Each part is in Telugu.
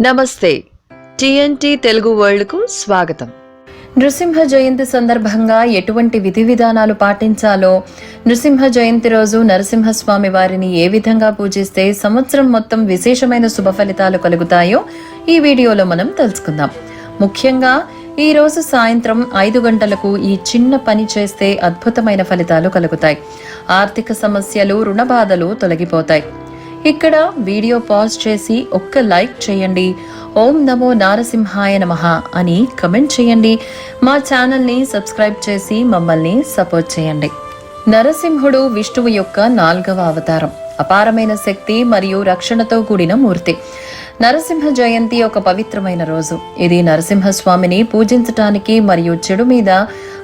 నమస్తే. టిఎన్టీ తెలుగు వరల్డ్కు స్వాగతం. నృసింహ జయంతి సందర్భంగా ఎటువంటి విధి విధానాలు పాటించాలో నృసింహ జయంతి రోజు నరసింహస్వామి వారిని ఏ విధంగా పూజిస్తే సంవత్సరం మొత్తం విశేషమైన శుభ ఫలితాలు కలుగుతాయో ఈ వీడియోలో మనం తెలుసుకుందాం. ముఖ్యంగా ఈ రోజు సాయంత్రం ఐదు గంటలకు ఈ చిన్న పని చేస్తే అద్భుతమైన ఫలితాలు కలుగుతాయి. ఆర్థిక సమస్యలు రుణ బాధలు తొలగిపోతాయి. ఇక్కడ వీడియో పాజ్ చేసి ఒక్క లైక్ చేయండి. ఓం నమో నారసింహాయ నమ అని కమెంట్ చేయండి. మా ఛానల్ని సబ్స్క్రైబ్ చేసి మమ్మల్ని సపోర్ట్ చేయండి. నరసింహుడు విష్ణువు యొక్క నాల్గవ అవతారం. అపారమైన శక్తి మరియు రక్షణతో కూడిన మూర్తి. నరసింహ జయంతి ఒక పవిత్రమైన రోజు. ఇది నరసింహస్వామిని పూజించటానికి మరియు చెడు మీద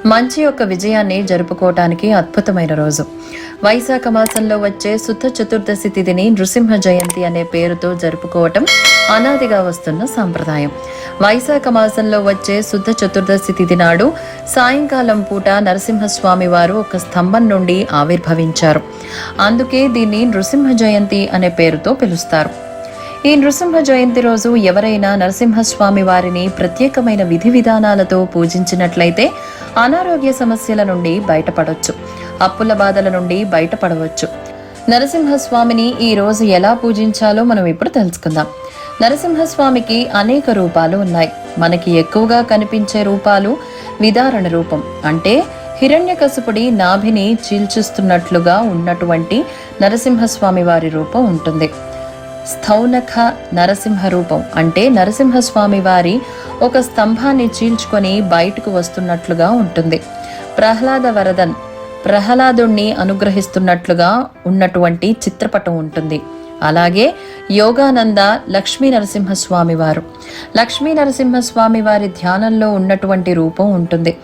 మంచి యొక్క విజయాన్ని జరుపుకోవటానికి అద్భుతమైన రోజు. వైశాఖ మాసంలో వచ్చే శుద్ధ చతుర్దశి తిథిని నృసింహ జయంతి అనే పేరుతో జరుపుకోవటం అనాదిగా వస్తున్న సాంప్రదాయం. వైశాఖ మాసంలో వచ్చే శుద్ధ చతుర్దశి తిథి నాడు సాయంకాలం పూట నరసింహస్వామి వారు ఒక స్తంభం నుండి ఆవిర్భవించారు. అందుకే దీన్ని నృసింహ జయంతి అనే పేరుతో పిలుస్తారు. ఈ నృసింహ జయంతి రోజు ఎవరైనా నరసింహస్వామి వారిని ప్రత్యేకమైన విధి విధానాలతో పూజించినట్లయితే అనారోగ్య సమస్యల నుండి బయటపడవచ్చు అప్పుల బాధల నుండి బయటపడవచ్చు. నరసింహస్వామిని ఈ రోజు ఎలా పూజించాలో మనం ఇప్పుడు తెలుసుకుందాం. నరసింహస్వామికి అనేక రూపాలు ఉన్నాయి. మనకి ఎక్కువగా కనిపించే రూపాలు విదారణ రూపం. అంటే హిరణ్యకశపుడి నాభిని చీల్చుస్తున్నట్లుగా ఉన్నటువంటి నరసింహస్వామి వారి రూపం ఉంటుంది. స్థౌనఖ నరసింహ రూపం అంటే నరసింహస్వామి వారి ఒక స్తంభాన్ని చీల్చుకొని బయటకు వస్తున్నట్లుగా ఉంటుంది. ప్రహ్లాద వరదన్ ప్రహ్లాదుణ్ణి అనుగ్రహిస్తున్నట్లుగా ఉన్నటువంటి చిత్రపటం ఉంటుంది. అలాగే యోగానంద లక్ష్మీ నరసింహస్వామి వారు. లక్ష్మీ నరసింహస్వామి వారి ధ్యానంలో ఉన్నటువంటి రూపం ఉంటుంది.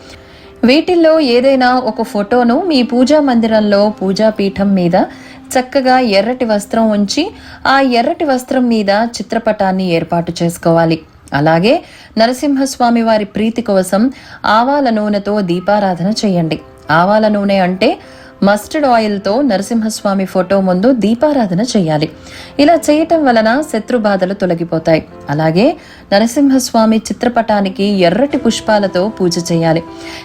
వీటిల్లో ఏదైనా ఒక ఫోటోను మీ పూజా మందిరంలో పూజా పీఠం మీద చక్కగా ఎర్రటి వస్త్రం ఉంచి ఆ ఎర్రటి వస్త్రం మీద చిత్రపటాన్ని ఏర్పాటు చేసుకోవాలి. అలాగే నరసింహస్వామి వారి ప్రీతి కోసం ఆవాల నూనెతో దీపారాధన చేయండి. ఆవాల నూనె అంటే మస్టర్డ్ ఆయిల్తో నరసింహస్వామి ఫోటో ముందు దీపారాధన చేయాలి. ఇలా చేయటం వలన శత్రు బాధలు తొలగిపోతాయి. అలాగే నరసింహస్వామి చిత్రపటానికి ఎర్రటి పుష్పాలతో పూజ చేయాలి.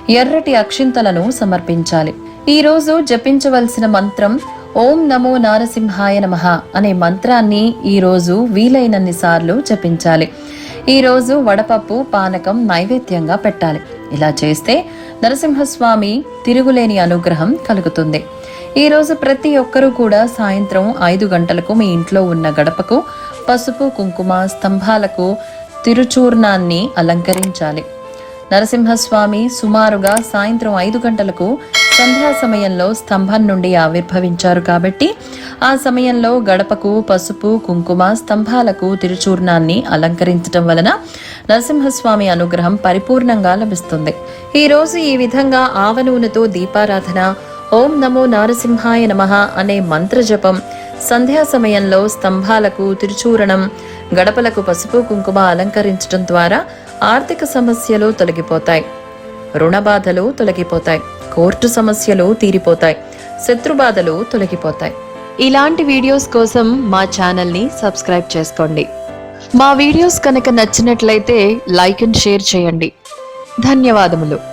ఎర్రటి అక్షింతలను సమర్పించాలి. ఈరోజు జపించవలసిన మంత్రం ఓం నమో నారసింహాయ నమః అనే మంత్రాన్ని ఈ రోజు వీలైనన్ని సార్లు జపించాలి. ఈ రోజు వడపప్పు పానకం నైవేద్యంగా పెట్టాలి. ఇలా చేస్తే నరసింహస్వామి తిరుగులేని అనుగ్రహం కలుగుతుంది. ఈ రోజు ప్రతి ఒక్కరూ కూడా సాయంత్రం ఐదు గంటలకు మీ ఇంట్లో ఉన్న గడపకు పసుపు కుంకుమ స్తంభాలకు తిరుచూర్ణాన్ని అలంకరించాలి. నరసింహస్వామి సుమారుగా సాయంత్రం ఐదు గంటలకు సంధ్యా సమయంలో స్తంభం నుండి ఆవిర్భవించారు కాబట్టి ఆ సమయంలో గడపకు పసుపు కుంకుమ స్తంభాలకు తిరుచూర్ణాన్ని అలంకరించటం వలన నరసింహస్వామి అనుగ్రహం పరిపూర్ణంగా లభిస్తుంది. ఈ రోజు ఈ విధంగా ఆవనూనెతో దీపారాధన ఓం నమో నారసింహాయ నమః అనే మంత్రజపం సంధ్యా సమయంలో స్తంభాలకు తిరుచూరణం గడపలకు పసుపు కుంకుమ అలంకరించడం ద్వారా ఆర్థిక సమస్యలు తొలగిపోతాయి. రుణ బాధలు తొలగిపోతాయి. కోర్టు సమస్యలు తీరిపోతాయి. శత్రు బాధలు తొలగిపోతాయి. ఇలాంటి వీడియోస్ కోసం మా ఛానల్ని సబ్స్క్రైబ్ చేసుకోండి. మా వీడియోస్ కనుక నచ్చినట్లయితే లైక్ అండ్ షేర్ చేయండి. ధన్యవాదములు.